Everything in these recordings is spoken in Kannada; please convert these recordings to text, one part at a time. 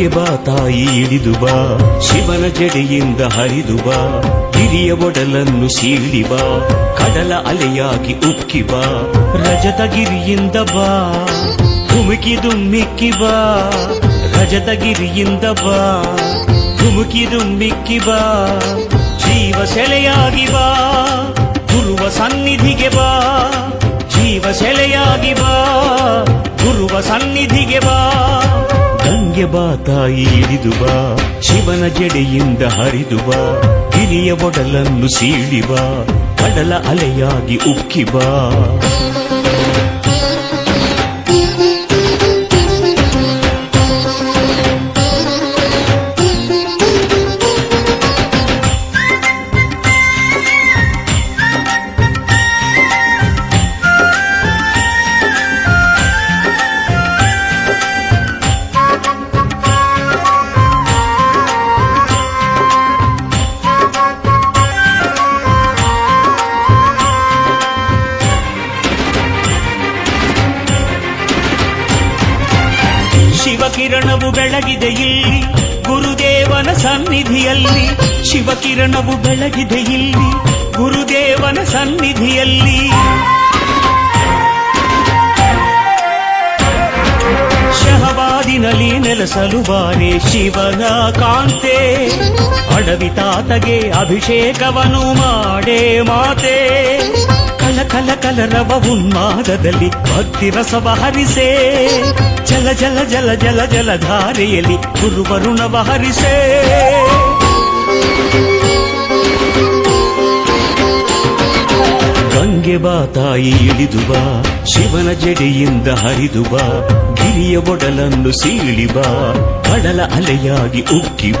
ಗಂಗೆ ಬಾ ತಾಯಿ ಇಳಿದು ಬಾ. ಶಿವನ ಜಡೆಯಿಂದ ಹರಿದು ಬಾ. ಹಿರಿಯ ಒಡಲನ್ನು ಸೀಳಿ ಬಾ. ಕಡಲ ಅಲೆಯಾಗಿ ಉಕ್ಕಿ ಬಾ. ರಜತ ಗಿರಿಯಿಂದ ಬಾ. ಧುಮುಕಿದು ಮಿಕ್ಕಿ ಬಾ. ರಜತ ಗಿರಿಯಿಂದ ಬಾ. ಧುಮುಕಿದು ಮಿಕ್ಕಿ ಬಾ. ಜೀವ ಸೆಲೆಯಾಗಿ ಬಾ. ಗುರುವ ಸನ್ನಿಧಿಗೆ ಬಾ. ಜೀವ ಸೆಲೆಯಾಗಿ ಬಾ. ಗುರುವ ಸನ್ನಿಧಿಗೆ ಬಾ. ಗಂಗೆ ಬಾ ತಾಯಿ ಇಳಿದು ಬಾ, ಶಿವನ ಜಡೆಯಿಂದ ಹರಿದು ಬಾ ಹಿರಿಯ ಒಡಲನ್ನು ಸೀಳಿ ಬಾ, ಕಡಲ ಅಲೆಯಾಗಿ ಉಕ್ಕಿ ಬೆಳಗಿದೆ ಇಲ್ಲಿ ಗುರುದೇವನ ಸನ್ನಿಧಿಯಲ್ಲಿ, ಶಿವಕಿರಣವು ಬೆಳಗಿದೆ ಇಲ್ಲಿ. ಗುರುದೇವನ ಸನ್ನಿಧಿಯಲ್ಲಿ. ಶಹವಾದಿನಲ್ಲಿ ನೆಲೆಸಲು ಬಾರೆ ಶಿವನ ಕಾಂತೆ. ಅಡವಿ ತಾತಗೆ ಅಭಿಷೇಕವನು ಮಾಡೇ ಮಾತೆ. ಕಲ ಕಲ ಕಲರವ ಉನ್ಮಾದದಲ್ಲಿ ಭಕ್ತಿ ರಸವ ಹರಿಸೆ. ಜಲ ಜಲ ಜಲ ಜಲ ಜಲಧಾರೆಯಲ್ಲಿ ಗುರುವರುಣವ ಹರಿಸೆ. ಗಂಗೆ ಬಾ ತಾಯಿ ಇಳಿದು ಬಾ, ಶಿವನ ಜಡೆಯಿಂದ ಹರಿದು ಬಾ, ಗಿರಿಯ ಒಡಲನ್ನು ಸೀಳಿ ಬಾ, ಕಡಲ ಅಲೆಯಾಗಿ ಉಕ್ಕಿ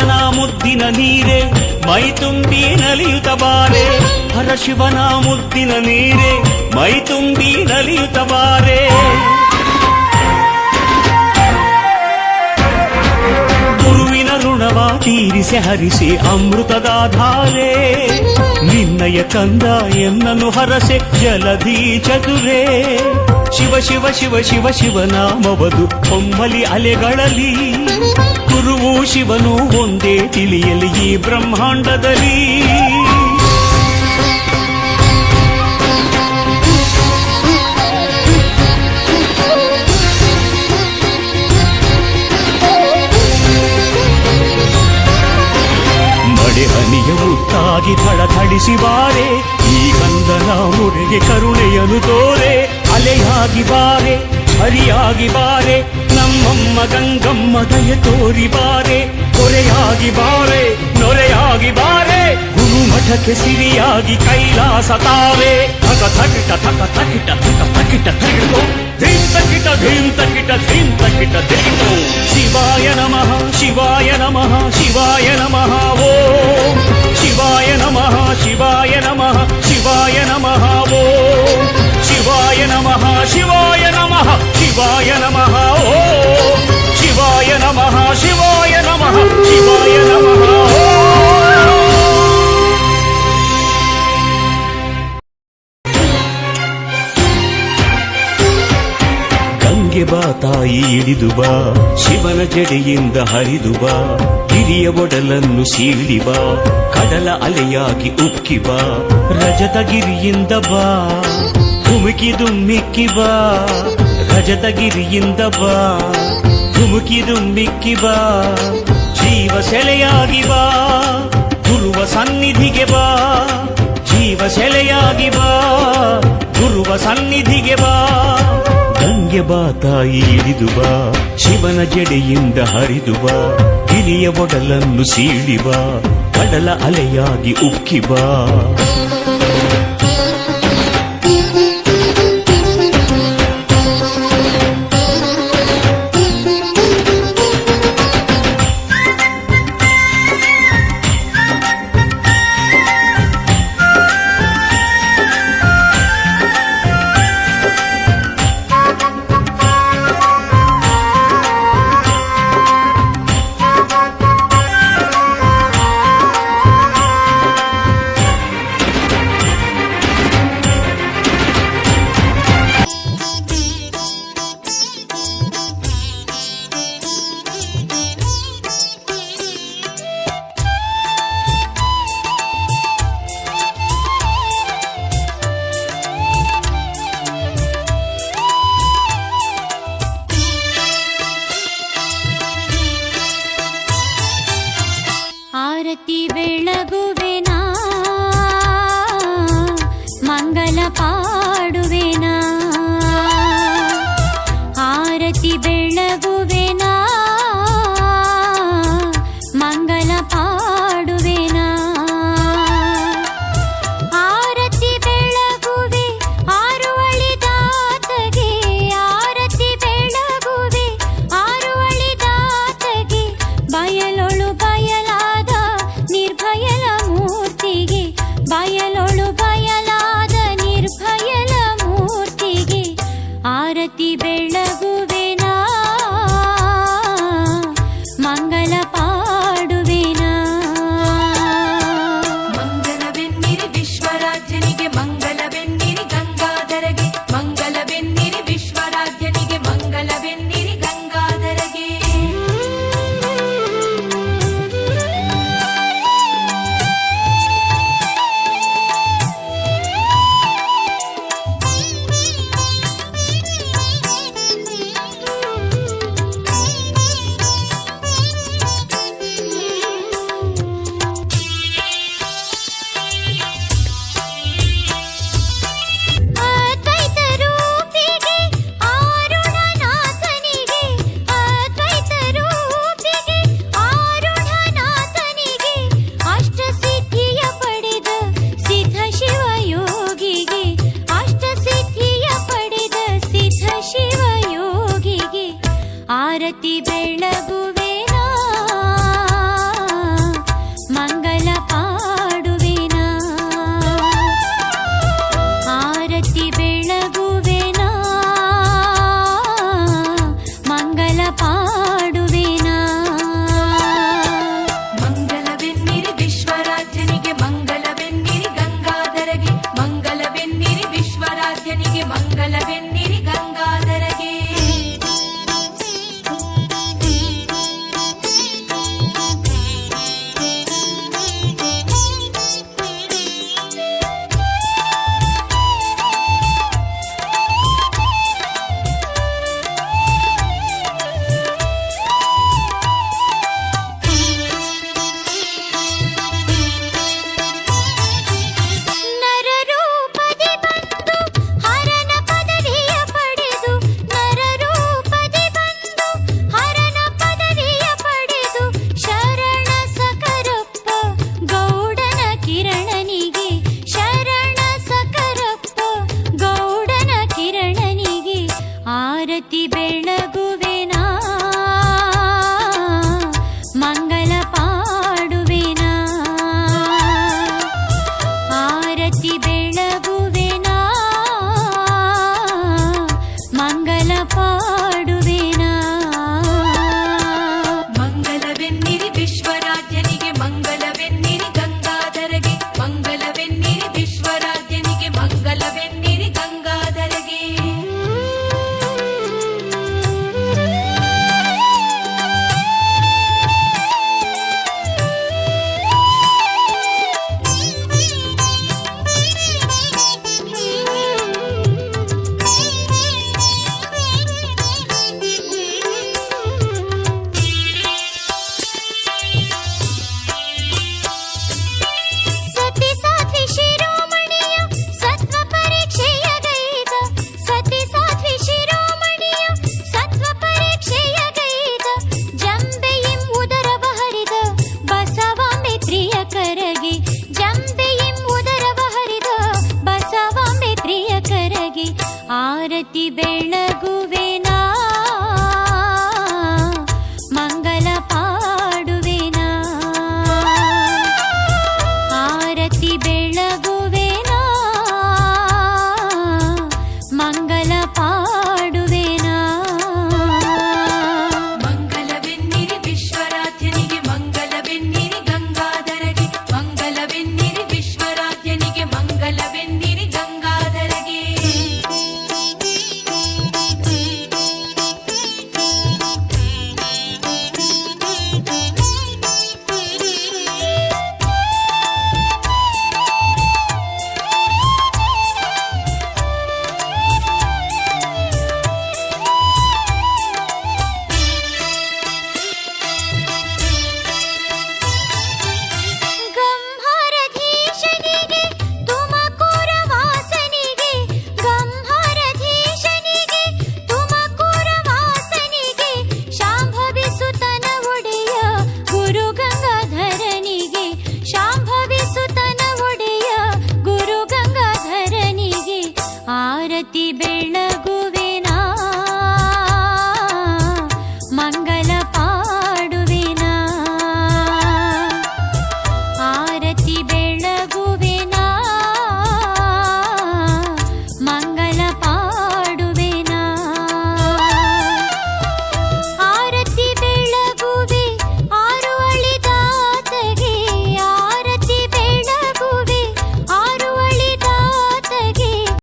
ಬಾ ಪರಶಿವನ ಮುದ್ದಿನ ನೀರೆ ಮೈ ತುಂಬಿ ನಲಿಯುತ್ತ ಬಾರೆ ಪರಶಿವನ ಮುದ್ದಿನ ನೀರೆ ಮೈ ತುಂಬಿ ನಲಿಯುತ್ತ ಬಾರೆ ಋಣವ ತೀರಿಸಿ ಹರಿಸಿ ಅಮೃತದ ಧಾರೆ. ನಿನ್ನಯ ಕಂದ ಎನ್ನನು ಹರಸೆ ಜಲಧಿ ಚತುರೇ ಶಿವ ಶಿವ ಶಿವ ಶಿವ ಶಿವನಾಮವದು ಕೊಂಬಲಿ ಅಲೆಗಳಲ್ಲಿ. ಗುರುವು ಶಿವನು ಒಂದೇ ತಿಳಿಯಲಿ ಈ ಬ್ರಹ್ಮಾಂಡದಲ್ಲಿ. ಮಳೆ ಹನಿಯ ಮುತ್ತಾಗಿ ಥಳಥಳಿಸಿ ಬಾರೆ ಈ ಗಂಧನ ಮುರೆಗೆ ಕರುಣೆಯನು ತೋರೆ ಅಲೆಯಾಗಿ ಬಾರೆ ಹರಿಯಾಗಿ ಬಾರೆ ನಮ್ಮಮ್ಮ ಗಂಗಮ್ಮ ದಯ ತೋರಿ ಬಾರೆ ಕೊರೆಯಾಗಿ ಬಾರೆ ನೊರೆಯಾಗಿ ಬಾರೆ ಗುರುಮಠಕ್ಕೆ ಸಿರಿಯಾಗಿ ಕೈಲಾಸ ತಾವೆ ಥಕ ಥಕಿಟ ಥಕ ಥಕಿಟ ಥಕ ಥಕಿಟ ಥಕಿಟೋ ಧೀಂ ತಕಿಟ ಧೀಂ ತಕಿಟ ಧೀಂ ತಕಿಟ ಧಿಗಿಟೋ ಶಿವಾಯ ನಮಃ ಶಿವಾಯ ನಮಃ ಶಿವಾಯ ನಮಃ ಶಿವಾಯ ನಮಃ ಶಿವಾಯ ನಮಃ ಓಂ ಶಿವಾಯ ನಮಃ ಶಿವಾಯ ನಮಃ ಶಿವಾಯ ನಮಃ ಓಂ ಗಂಗೆ ಬಾ ತಾಯಿ ಇಳಿದು ಬಾ ಶಿವನ ಜಡೆಯಿಂದ ಹರಿದು ಬಾ, ಹಿರಿಯ ಒಡಲನ್ನು ಸೀಳಿ ಬಾ, ಕಡಲ ಅಲೆಯಾಗಿ ಉಕ್ಕಿ ಬಾ, ರಜತಗಿರಿಯಿಂದ ಬಾ. ಧುಮುಕಿ ಮಿಕ್ಕಿ ಬಾ ರಜತಗಿರಿಯಿಂದ ಬಾ. ಧುಮುಕಿದು ಮಿಕ್ಕಿ ಬಾ ಜೀವ ಸೆಲೆಯಾಗಿ ಬಾ. ಗುರುವ ಸನ್ನಿಧಿಗೆ ಬಾ. ಜೀವ ಸೆಲೆಯಾಗಿ ಬಾ. ಗುರುವ ಸನ್ನಿಧಿಗೆ ಬಾ. ಗಂಗೆ ಬಾ ತಾಯಿ ಇಳಿದು ಬಾ. ಶಿವನ ಜಡೆಯಿಂದ ಹರಿದು ಬಾ. ಹಿರಿಯ ಒಡಲನ್ನು ಸೀಳಿ ಬಾ. ಕಡಲ ಅಲೆಯಾಗಿ ಉಕ್ಕಿ Bye. ಆರತಿ ಬೆಳಗುವೆನಾ